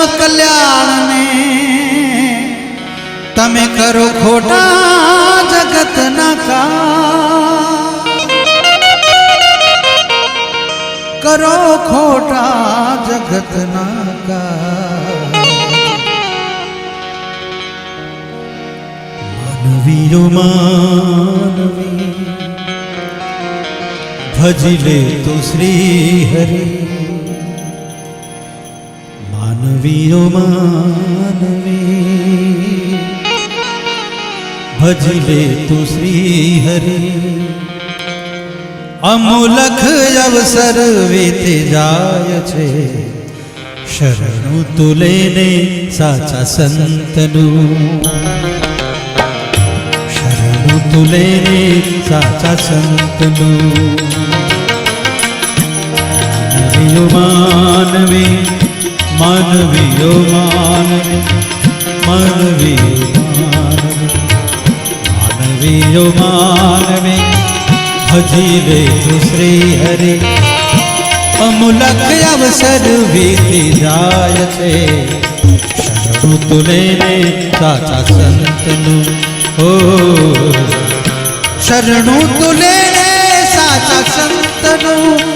तम कल्याण ने। तमें करो खोटा, जगत न का करो खोटा, जगत न का मानवी। मानवी भजले तो श्री हरी માનવીઓ, માનવી. ભજી લે તું શ્રી હરિ અમુલખ અવસર વેતે જાય છે. શરણું તુલે ને સાચા સંતનું. શરણું તુલે ને સાચા સંતનું. માનવી. માનવીઓ માનવી માનવીઓ માનવી માનવીઓ માનવી ભજી લે તું શ્રી હરે અમુલક અવસર વીતી જાય છે શરણું તુલે ને સાચા સંતનું હો શરણું તુલે ને સાચા સંતનું